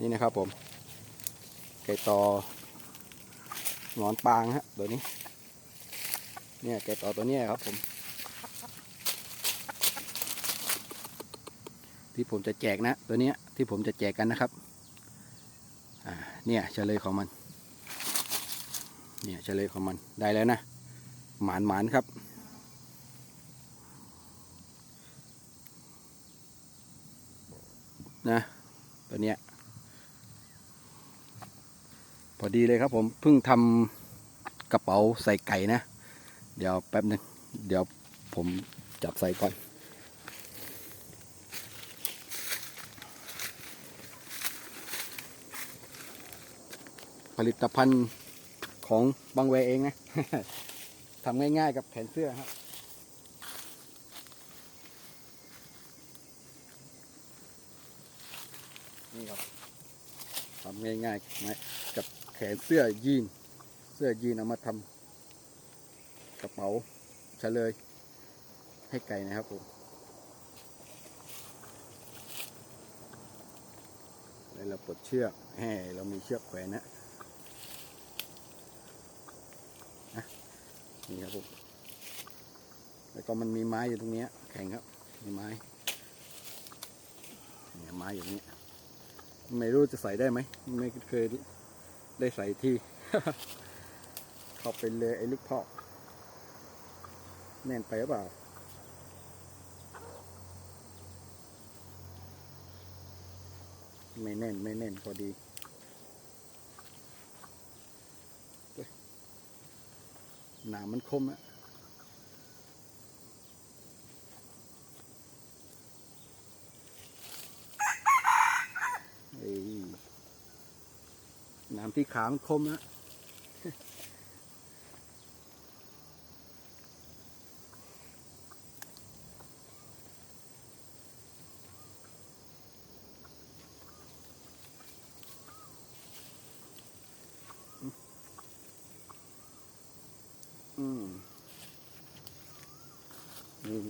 นี่นะครับผม ไก่ต่อหนอนปางฮะตัวนี้ เนี่ยไก่ต่อตัวนี้ครับผม ที่ผมจะแจกนะ ตัวนี้ที่ผมจะแจกกันนะครับอ่าเนี่ยเฉลยของมัน เนี่ยเฉลยของมันได้แล้วนะหมานหมานครับ นะตัวเนี้ย พอดีเลยครับผมเพิ่งทำกระเป๋าใส่ไก่นะ เดี๋ยวแป๊บหนึ่งเดี๋ยวผมจับใส่ก่อน ผลิตภัณฑ์ของบางแวเองนะทำง่ายๆกับแขนเสื้อครับนี่ครับทำง่ายๆกับ ขนเสื้อยีน เสื้อยีนเอามาทำกระเป๋าเฉลย ให้ไก่นะครับผมแล้วเราปลดเชือกแห่เรามีเชือกแขวนนะนี่ครับผมแล้วก็มันมีไม้อยู่ตรงนี้แข็งครับ มีไม้เนี่ยไม้อยู่ตรงนี้ ไม่รู้จะใส่ได้ไหม ไม่เคย ได้ใส่ที่เข้าไปเลยไอ้ลูกพ่อแน่นไปหรือเปล่า ไม่แน่นไม่แน่นพอดีหนามมันคมอะเอ้ยหนามที่ขามันคมนะอืมนี่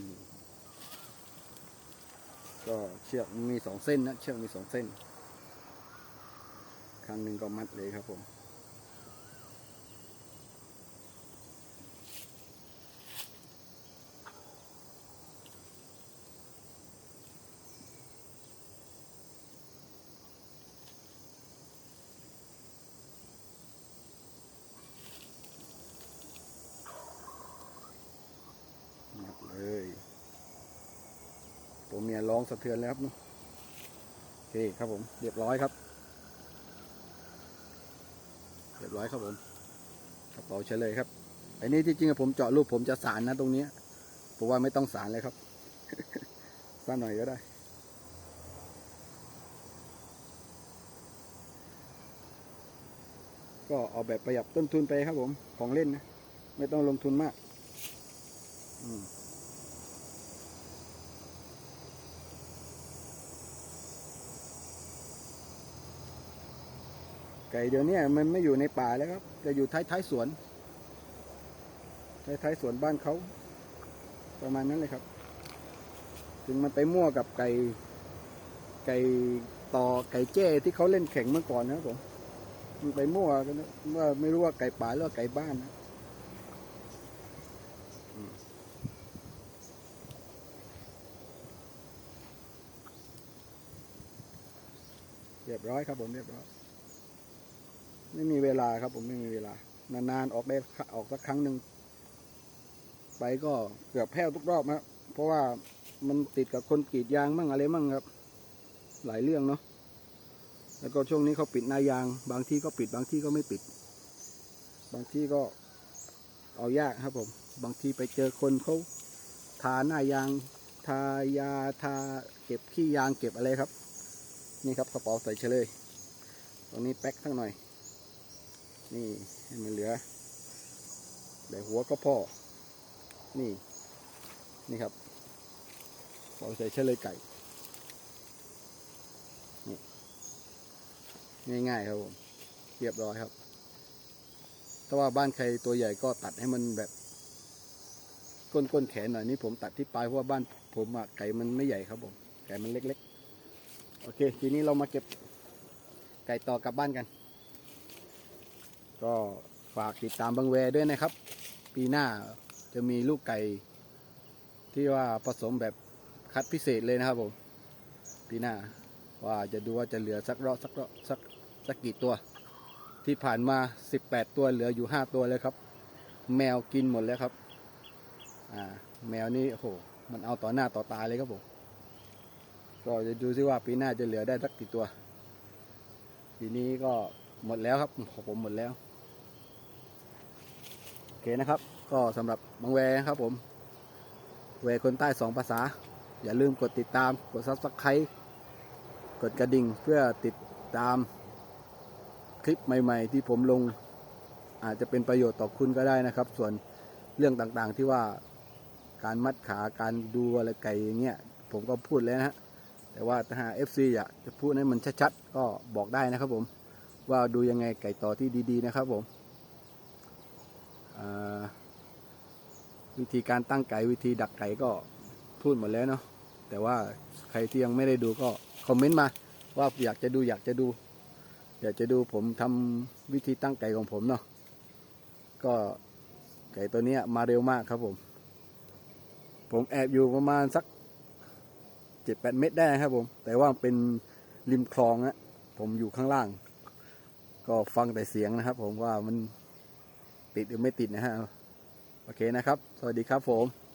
ก็เชือกมีสองเส้นนะ เชือกมีสองเส้น ครั้งหนึ่งก็มัดเลยครับผมมัดเลยตัวเมียร้องสะเทือนแล้วครับโอเคครับผม เรียบร้อยครับ เรียบร้อยครับผมกระเป๋าเฉลยครับอ้นี่ที่จริงอะผมเจาะรูปผมจะสารนะตรงนี้ยผมว่าไม่ต้องสารเลยครับสั้นหน่อยก็ได้ก็เอาแบบประหยัดต้นทุนไปครับผม ของเล่นนะ ไม่ต้องลงทุนมาก อืม ไก่เดี๋ยวนี้มันไม่อยู่ในป่าแล้วครับ จะอยู่ท้ายท้ายสวน ท้ายท้ายสวนบ้านเขา ประมาณนั้นเลยครับ ถึงมันไปมั่วกับไก่ ไก่ต่อไก่เจ้ที่เขาเล่นแข่งเมื่อก่อนนะครับผม มันไปมั่วกันว่าไม่รู้ว่าไก่ป่าหรือว่าไก่บ้านนะเรียบร้อยครับผมเรียบร้อย ไม่มีเวลาครับผมไม่มีเวลา นานๆออกได้ออกสักครั้งหนึ่งไปก็เกือบแพ้วทุกรอบครับเพราะว่ามันติดกับคนกรีดยางมั่งอะไรมั่งครับ หลายเรื่องเนาะแล้วก็ช่วงนี้เขาปิดนายาง บางที่ก็ปิด บางที่ก็ไม่ปิด บางที่ก็เอายากครับ ผม บางทีไปเจอคนเขาทาหน้ายาง ทายาทาเก็บขี้ยางเก็บอะไรครับ นี่ครับกระเป๋าใส่เฉลย ตรงนี้แป๊กทั้งหน่อย นี่ให้มันเหลือแต่หัวก็พอ นี่ นี่ครับกราใส่เฉลยไก่ นี่ ง่ายๆครับผม เรียบร้อยครับ ถ้าว่าบ้านใครตัวใหญ่ก็ตัดให้มันแบบ ก้นก้นแขนหน่อยนี่ผมตัดที่ปลายเพราะว่าบ้านผมอะไก่มันไม่ใหญ่ครับผม ไก่มันเล็กๆ โอเค ทีนี้เรามาเก็บไก่ต่อกลับบ้านกัน ก็ฝากติดตามบังแวด้วยนะครับ ปีหน้าจะมีลูกไก่ ที่ว่าผสมแบบคัดพิเศษเลยนะครับผมปีหน้าว่าจะดูว่าจะเหลือสักรอบสักรอบสักสักกี่ตัว ที่ผ่านมา 18 ตัวเหลืออยู่ 5 ตัวเลยครับ แมวกินหมดแล้วครับอ่าแมวนี่โอ้โหมันเอาต่อหน้าต่อตาเลยครับผมก็จะดูซิว่าปีหน้าจะเหลือได้สักกี่ตัว ปีนี้ก็หมดแล้วครับผมหมดแล้ว นะครับ ก็สำหรับบังแวครับผม แวคนใต้สองภาษา อย่าลืมกดติดตาม กดซับสไครต์กดกระดิ่งเพื่อติดตามคลิปใหม่ ๆ ที่ผมลงอาจจะเป็นประโยชน์ต่อคุณก็ได้นะครับ ส่วนเรื่องต่างๆที่ว่าการมัดขาการดูอะไรไก่อย่างเงี้ยผมก็พูดแล้วนะฮะแต่ว่าถ้าหา FC อยากจะพูดให้มันชัดๆก็บอกได้นะครับผม ว่าดูยังไงไก่ต่อที่ดีๆนะครับผม วิธีการตั้งไก่วิธีดักไก่ก็พูดหมดแล้วเนาะแต่ว่าใครที่ยังไม่ได้ดูก็คอมเมนต์มา ว่าอยากจะดูอยากจะดู อยากจะดูผมทำวิธีตั้งไก่ของผมเนาะก็ไก่ตัวนี้มาเร็วมากครับผม ผมแอบอยู่ประมาณสักเจ็ดแปดเมตรได้ครับผม แต่ว่าเป็นริมคลองนะผมอยู่ข้างล่าง ก็ฟังแต่เสียงนะครับผมว่ามัน ติดหรือไม่ติดนะฮะ โอเคนะครับ สวัสดีครับผม